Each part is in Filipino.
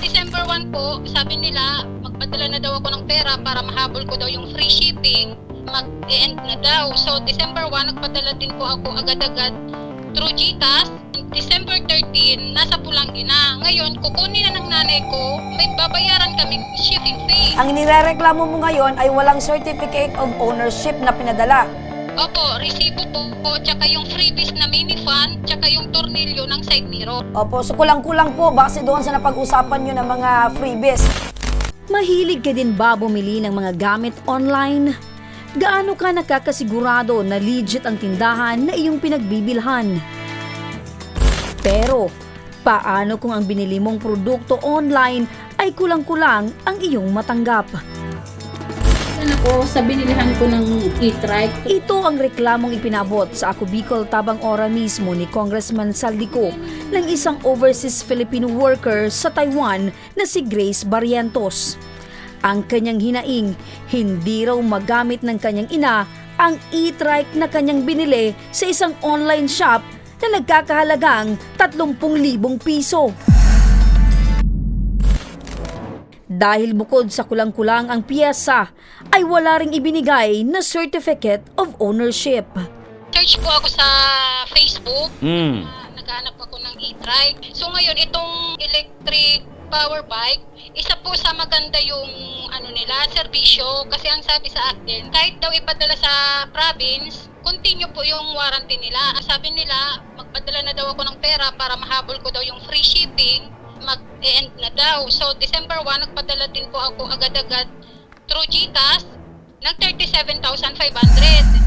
December 1 po, sabi nila, magpadala na daw ako ng pera para mahabol ko daw yung free shipping. Mag-end na daw. So, December 1, nagpadala din po ako agad-agad through GCash. December 13, nasa Pulangi na. Ngayon, kukunin na ng nanay ko, may babayaran kaming shipping fee. Ang nirereklamo mo ngayon ay walang certificate of ownership na pinadala. Opo, resibo po, po, tsaka yung freebies na mini fan, tsaka yung tornilyo ng side mirror. Opo, so kulang-kulang po base doon sa napag-usapan nyo ng mga freebies. Mahilig ka din ba bumili ng mga gamit online? Gaano ka nakakasigurado na legit ang tindahan na iyong pinagbibilhan? Pero, paano kung ang binili mong produkto online ay kulang-kulang ang iyong matanggap? Ano ko, sa binilihan ko ng e-trike, Ito ang reklamong ipinabot sa Ako Bicol Tabang Ora mismo ni Congressman Saldico ng isang overseas Filipino worker sa Taiwan na si Grace Barrientos. Ang kanyang hinaing, hindi raw magamit ng kanyang ina ang e-trike na kanyang binili sa isang online shop na nagkakahalagang 30,000 piso. Dahil bukod sa kulang-kulang ang piyesa, ay wala ring ibinigay na certificate of ownership. Search po ako sa Facebook, Mm. Ah, naghanap ako ng e-trike. So ngayon, itong electric power bike, isa po sa maganda yung ano nila, serbisyo. Kasi ang sabi sa akin, kahit daw ipadala sa province, continue po yung warranty nila. Ang Sabi nila, magpadala na daw ako ng pera para mahabol ko daw yung free shipping. Mag-end na daw. So December 1, nagpadala din po ako agad-agad through GCash ng 37,500.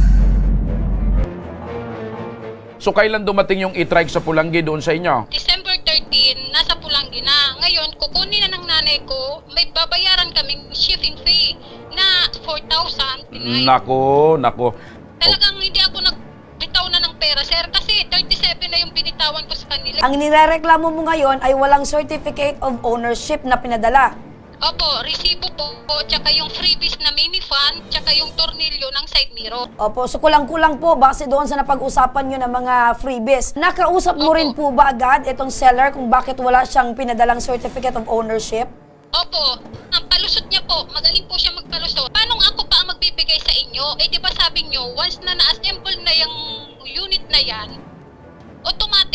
So kailan dumating yung e-trike sa Pulangi doon sa inyo? December 13, nasa Pulangi na. Ngayon, kukunin na ng nanay ko, may babayaran kaming shipping fee na 4,000. Pinay. Nako, nako. Talagang hindi ako nagbitaw na ng pera, sir, kasi 37 na yung binitawan ko sa kanila. Ang nirereklamo mo ngayon ay walang certificate of ownership na pinadala. Opo, resibo po, po, tsaka yung freebies na mini fan, tsaka yung tornilyo ng side mirror. Opo, so kulang-kulang po base doon sa napag-usapan nyo ng mga freebies. Nakausap mo rin po ba agad itong seller kung bakit wala siyang pinadalang certificate of ownership? Opo, ang palusot niya po, magaling po siya magpalusot. Paano ako pa ang magbibigay sa inyo? Eh di ba sabi niyo, once na na-assemble na yung unit na yan,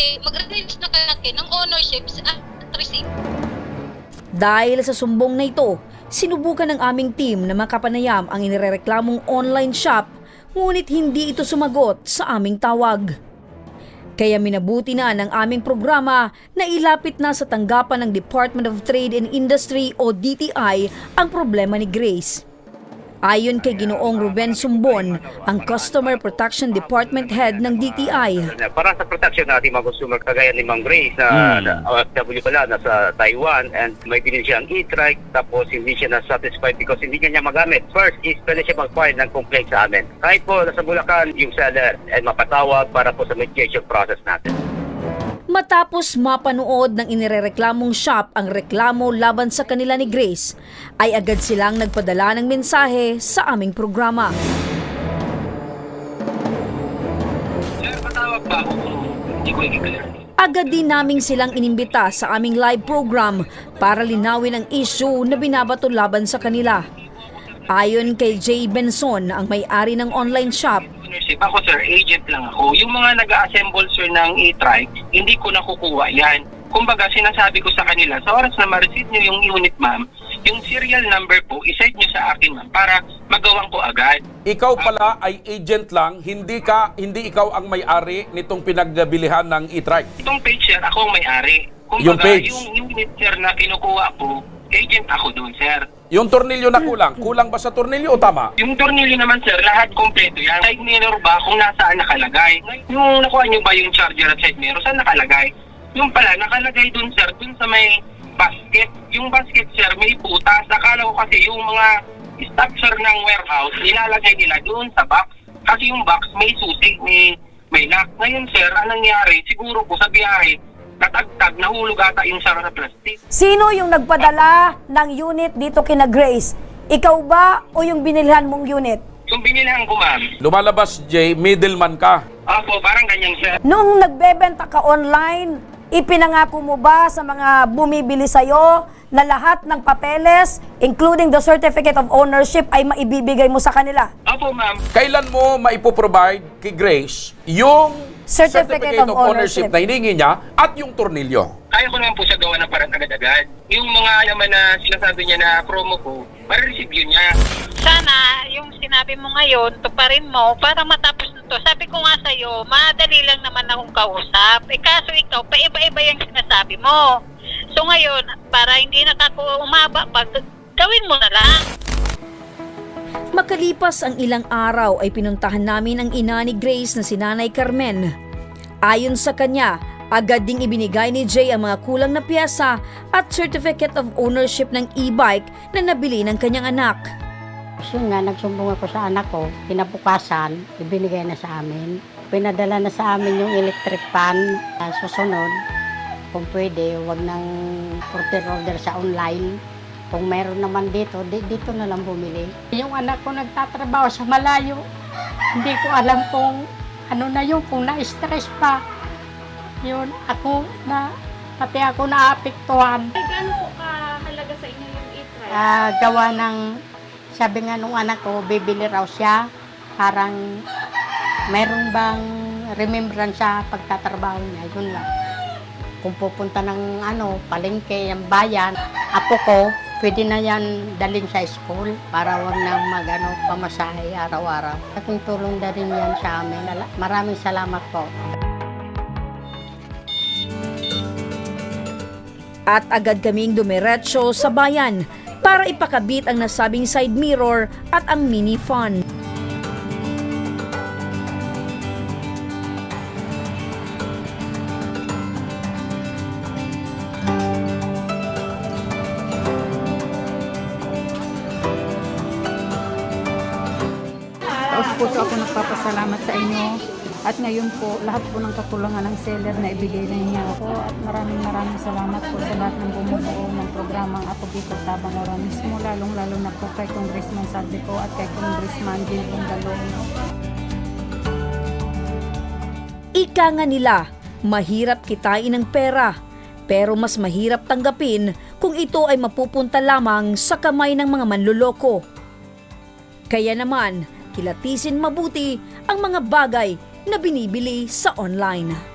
automatic, mag-release na kayo ng ownership at receipt. Dahil sa sumbong na ito, sinubukan ng aming team na makapanayam ang inirereklamong online shop ngunit hindi ito sumagot sa aming tawag. Kaya minabuti na ng aming programa na ilapit na sa tanggapan ng Department of Trade and Industry o DTI ang problema ni Grace. Ayon kay Ginoong Ruben Sumbon, ang Customer Protection Department Head ng DTI, para sa protection ng ating mga consumer kagaya ni Mang Grace na Hmm. na OFW pala nasa Taiwan and may binili siyang e-trike tapos hindi siya na-satisfied because hindi niya niya magamit. First is pwede siya mag-file ng complaint sa amin. Kahit po nasa Bulacan yung seller ay mapatawag para po sa mediation process natin. Matapos mapanood ng inirereklamong shop ang reklamo laban sa kanila ni Grace, ay agad silang nagpadala ng mensahe sa aming programa. Sir, patawag pa ako kung hindi ko i-clear. Agad din naming silang inimbita sa aming live program para linawin ang issue na binabato laban sa kanila. Ayon kay Jay Benson, ang may-ari ng online shop, ownership. Ako sir, agent lang ako. Yung mga nag-assemble sir ng e-trike, hindi ko nakukuha yan. Kumbaga, sinasabi ko sa kanila, sa oras na ma-receive nyo yung unit ma'am, yung serial number po, isend nyo sa akin ma'am para magawang ko agad. Ikaw pala ay agent lang, hindi ka hindi ikaw ang may-ari nitong pinagbilihan ng e-trike. Itong page sir, ako ang may-ari. Kumbaga, Yung page. yung unit sir na kinukuha po, agent ako doon sir. Yung tornilyo na kulang, kulang ba sa tornilyo o tama? Yung tornilyo naman sir, lahat kompleto yan. Side mirror ba kung nasaan nakalagay? Yung nakuha nyo ba yung charger at side mirror, saan nakalagay? Yung pala, nakalagay dun sir, dun sa may basket. Yung basket sir, may butas. Akala ko kasi yung mga stock sir ng warehouse, nilalagay nila dun sa box. Kasi yung box may susi, may, may lock. Ngayon sir, anong nangyari? Siguro po sa biyahe, natagtag, nahulog ata yung sara sa plastic. Sino yung nagpadala ng unit dito kina Grace? Ikaw ba o yung binilhan mong unit? Yung binilihan ko ma'am, Lumalabas, Jay, middleman ka. Opo, parang ganyan sir. Nung nagbebenta ka online, ipinangako mo ba sa mga bumibili sa'yo na lahat ng papeles, including the certificate of ownership, ay maibibigay mo sa kanila. Opo, ma'am. Kailan mo maipoprovide kay Grace yung Certificate of ownership. na hiningi niya at yung tornilyo? Kaya ko naman po siya gawa ng parang agad-agad. Yung mga naman na sinasabi niya na promo ko, marireceive yun niya. Sana yung sinabi mo ngayon, tuparin mo para matapos na to. Sabi ko nga sa'yo, madali lang naman akong kausap. Eh kaso ikaw, paiba-iba yung sinasabi mo. So ngayon, para hindi na kako umaba, pag gawin mo na lang. Makalipas ang ilang araw ay pinuntahan namin ang ina ni Grace na si Nanay Carmen. Ayon sa kanya, agad ding ibinigay ni Jay ang mga kulang na piyesa at certificate of ownership ng e-bike na nabili ng kanyang anak. Yun nga, nagsumbong ako sa anak ko, kinabukasan, ibinigay na sa amin. Pinadala na sa amin yung electric fan. Susunod, kung pwede, wag nang order-order sa online. Kung meron naman dito, di, dito na lang bumili. Yung anak ko nagtatrabaho sa malayo. Hindi ko alam kung ano na yun, kung na-stress pa. Yun, ako na, pati ako naapektuhan. Gaano po kahalaga sa inyo yung e-try? Ah, gawa ng sabi nga nung anak ko, bibili raw siya. Parang meron bang remembrance sa pagtatrabaho niya. Yun lang. Kung pupunta ng ano, palengke, yung bayan, apo ko, pwede na yan dalhin sa school para wag na magano pamasahe araw-araw. Aking tulong na rin yan sa amin. Maraming salamat po. At agad kaming dumiretso sa bayan para ipakabit ang nasabing side mirror at ang mini fan. Puso ako nagpapasalamat sa inyo. At ngayon po, lahat po ng kakulangan ng seller na ibigay na niya ako. At maraming maraming salamat po sa lahat ng bumubuo ng programang Ako Bicol Tabang Ora mismo. Lalong lalo na po kay Congressman Saldico at kay Congressman Jill Bundalong. Ika nga nila, mahirap kitain ng pera, pero mas mahirap tanggapin kung ito ay mapupunta lamang sa kamay ng mga manluloko. Kaya naman, kilatisin mabuti ang mga bagay na binibili sa online.